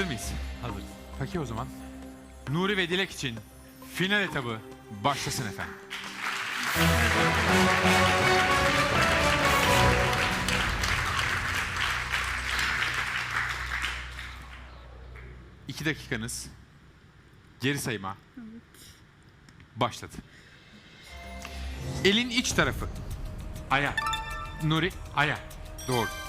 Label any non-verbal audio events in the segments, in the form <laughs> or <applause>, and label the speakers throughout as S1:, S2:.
S1: Hazır mıyız?
S2: Hazırız.
S1: Peki o zaman. Nuri ve Dilek için final etabı başlasın efendim. İki dakikanız geri sayıma başladı. Elin iç tarafı.
S2: Aya.
S1: Nuri
S2: Aya.
S1: Doğru.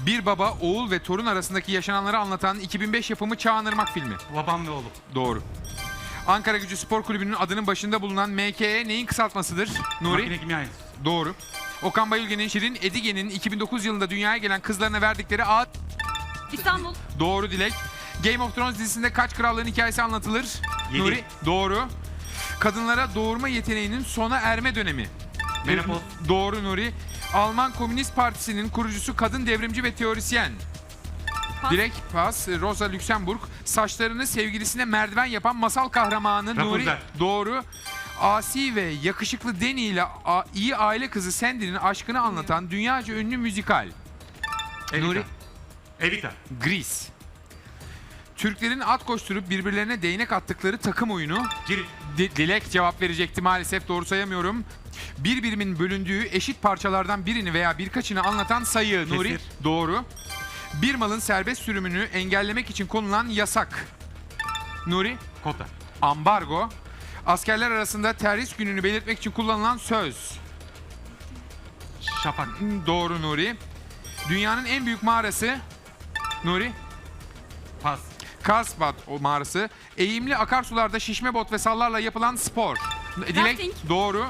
S1: Bir baba, oğul ve torun arasındaki yaşananları anlatan 2005 yapımı Çağınırmak filmi.
S2: Babam ve oğlum.
S1: Doğru. Ankara Gücü Spor Kulübü'nün adının başında bulunan MKE neyin kısaltmasıdır? Nuri?
S2: Makine kimya enstitüsü.
S1: Doğru. Okan Bayülgen'in Şirin Edige'nin 2009 yılında dünyaya gelen kızlarına verdikleri ad...
S3: İstanbul.
S1: Doğru Dilek. Game of Thrones dizisinde kaç krallığın hikayesi anlatılır?
S2: Yedi.
S1: Nuri? Doğru. Kadınlara doğurma yeteneğinin sona erme dönemi.
S2: Menopoz.
S1: Doğru Nuri. Alman Komünist Partisi'nin kurucusu kadın devrimci ve teorisyen.
S3: Pas.
S1: Direkt pas. Rosa Luxemburg. Saçlarını sevgilisine merdiven yapan masal kahramanı Nuri.
S2: Rapunzel.
S1: Doğru. Asi ve yakışıklı Danny ile a- iyi aile kızı Sandy'nin aşkını anlatan dünyaca ünlü müzikal.
S2: Evita.
S1: Nuri.
S2: Evita.
S1: Grease. Türklerin at koşturup birbirlerine değnek attıkları takım oyunu. Di- Dilek cevap verecekti maalesef doğru sayamıyorum. Bir birimin bölündüğü eşit parçalardan birini veya birkaçını anlatan sayı Nuri. Doğru. Bir malın serbest sürümünü engellemek için konulan yasak. Nuri.
S2: Kota.
S1: Ambargo. Askerler arasında terhis gününü belirtmek için kullanılan söz.
S2: Şafak.
S1: Hmm, Doğru Nuri. Dünyanın en büyük mağarası. Nuri.
S2: Pas.
S1: Karlsbad o mağarası. Eğimli akarsularda şişme bot ve sallarla yapılan spor. Dilek
S3: Rafting.
S1: doğru.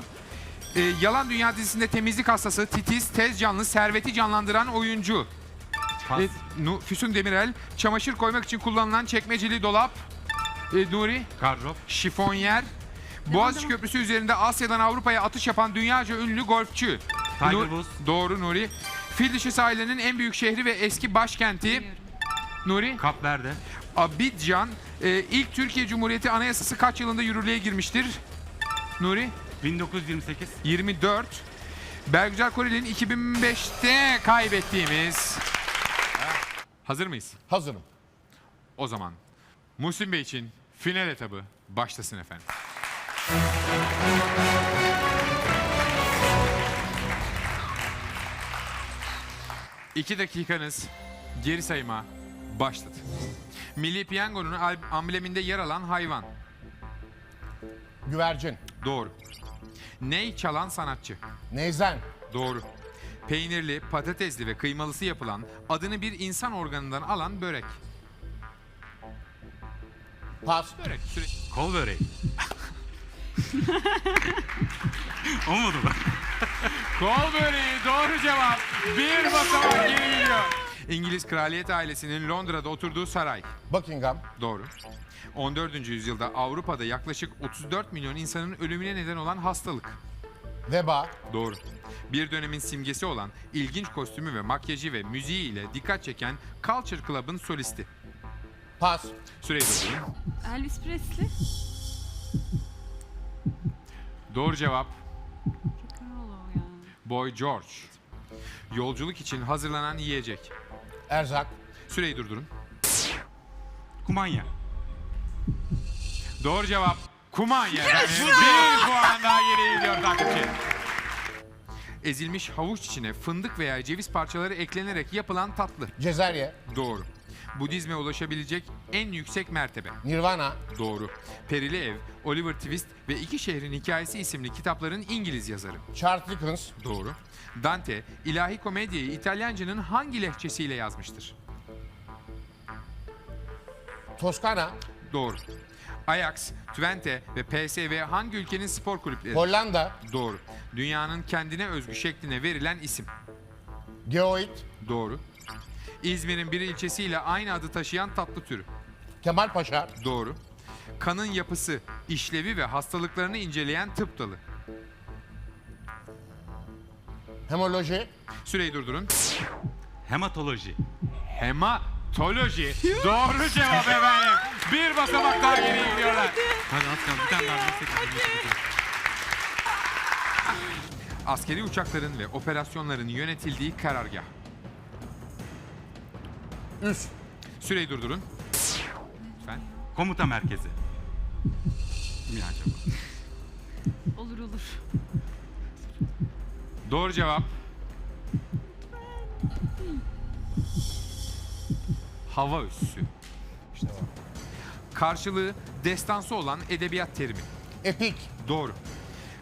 S1: Ee, Yalan Dünya dizisinde temizlik hastası, titiz, tez canlı, serveti canlandıran oyuncu.
S2: Pas.
S1: Ee, Nu- Füsun Demirel. Çamaşır koymak için kullanılan çekmeceli dolap. Ee, Nuri.
S2: Gardrop.
S1: Şifonyer. Boğaziçi
S3: devam.
S1: Köprüsü üzerinde Asya'dan Avrupa'ya atış yapan dünyaca ünlü golfçü.
S2: Tiger Woods.
S1: Doğru Nuri. Fil dişi sahillerinin en büyük şehri ve eski başkenti. Nuri.
S2: Kap Verde.
S1: Abidjan e, ilk Türkiye Cumhuriyeti Anayasası kaç yılında yürürlüğe girmiştir? Nuri
S2: 1928.
S1: 24. Belgüzel Koreli'nin 2005'te kaybettiğimiz. Hazır mıyız?
S4: Hazırım.
S1: O zaman Muhsin Bey için final etabı başlasın efendim. İki dakikanız geri sayıma başladı. Milli Piyango'nun ambleminde yer alan hayvan.
S4: Güvercin.
S1: Doğru. Ney çalan sanatçı.
S4: Neyzen.
S1: Doğru. Peynirli, patatesli ve kıymalısı yapılan, adını bir insan organından alan börek.
S4: Pas.
S1: Börek. Süre-
S2: Kol böreği. <laughs> Olmadı mı?
S1: Kol böreği doğru cevap. Bir basamak geri gidiyor. İngiliz kraliyet ailesinin Londra'da oturduğu saray.
S4: Buckingham.
S1: Doğru. 14. yüzyılda Avrupa'da yaklaşık 34 milyon insanın ölümüne neden olan hastalık.
S4: Veba.
S1: Doğru. Bir dönemin simgesi olan ilginç kostümü ve makyajı ve müziği ile dikkat çeken Culture Club'ın solisti.
S4: Pas.
S1: Süreyi.
S3: Elvis Presley.
S1: Doğru cevap
S3: Rock'n'roll yani.
S1: Boy George. Yolculuk için hazırlanan yiyecek.
S4: Erzak.
S1: Süreyi durdurun.
S2: Kumanya.
S1: Doğru cevap kumanya. efendim. Bir puan daha geriye gidiyor takipçi. Ezilmiş havuç içine fındık veya ceviz parçaları eklenerek yapılan tatlı.
S4: Cezerye.
S1: Doğru. Budizme ulaşabilecek en yüksek mertebe.
S4: Nirvana.
S1: Doğru. Perili Ev, Oliver Twist ve İki Şehrin Hikayesi isimli kitapların İngiliz yazarı.
S4: Charles Dickens.
S1: Doğru. Dante, ilahi komediyi İtalyancanın hangi lehçesiyle yazmıştır?
S4: Toskana.
S1: Doğru. Ajax, Twente ve PSV hangi ülkenin spor kulüpleri?
S4: Hollanda.
S1: Doğru. Dünyanın kendine özgü şekline verilen isim.
S4: Geoid.
S1: Doğru. İzmir'in bir ilçesiyle aynı adı taşıyan tatlı türü.
S4: Kemal Paşa.
S1: Doğru. Kanın yapısı, işlevi ve hastalıklarını inceleyen tıp dalı.
S4: Hemoloji.
S1: Süreyi durdurun.
S2: Hematoloji.
S1: Hematoloji. Doğru cevap efendim. Bir basamak daha geriye gidiyorlar.
S2: Hadi az kaldı. Bir tane daha bilsek.
S1: Askeri uçakların ve operasyonların yönetildiği karargah.
S4: Üs.
S1: Süreyi durdurun. lütfen.
S2: Komuta merkezi. Ya acaba?
S3: Olur olur.
S1: Doğru cevap. Hava üssü.
S4: İşte o.
S1: Karşılığı destansı olan edebiyat terimi.
S4: Epik.
S1: Doğru.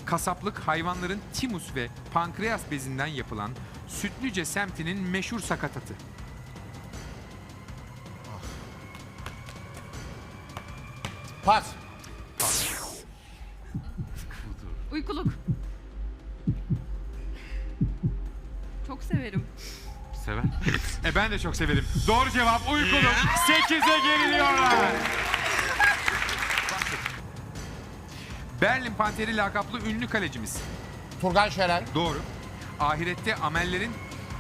S1: Kasaplık hayvanların timus ve pankreas bezinden yapılan Sütlüce semtinin meşhur sakatatı.
S4: Pas.
S3: Uykuluk. Çok severim.
S2: Sever.
S1: E ben de çok severim. Doğru cevap uykuluk. 8'e geriliyorlar. Berlin Panteri lakaplı ünlü kalecimiz.
S4: Turgay Şeren.
S1: Doğru. Ahirette amellerin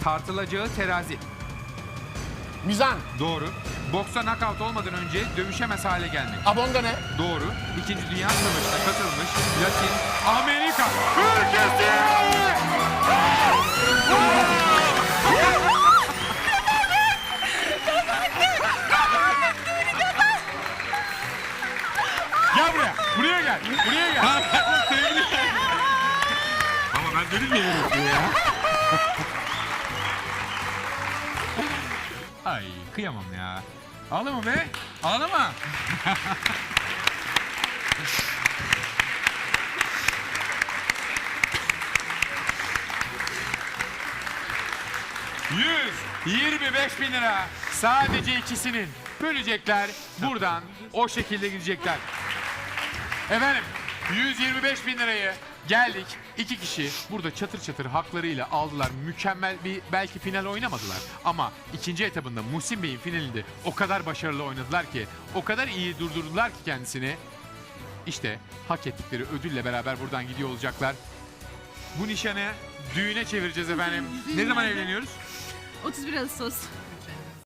S1: tartılacağı terazi.
S4: Mizan.
S1: Doğru. Boksta knockout olmadan önce dövüşemez hale gelmek.
S4: Abongane.
S1: Doğru. İkinci Dünya Savaşı'na katılmış Latin Amerika ülkesi. Gel buraya. Buraya gel. Buraya gel.
S2: Ama ben dedim ya
S1: Ay kıyamam ya. Ağlama be. Ağlama. <laughs> Yüz 25 bin lira. Sadece ikisinin. Bölecekler. Buradan o şekilde gidecekler. Efendim 125 bin lirayı geldik. iki kişi burada çatır çatır haklarıyla aldılar. Mükemmel bir belki final oynamadılar. Ama ikinci etabında Muhsin Bey'in finalinde o kadar başarılı oynadılar ki o kadar iyi durdurdular ki kendisini. İşte hak ettikleri ödülle beraber buradan gidiyor olacaklar. Bu nişanı düğüne çevireceğiz efendim. Ne zaman evleniyoruz?
S3: 31 Ağustos.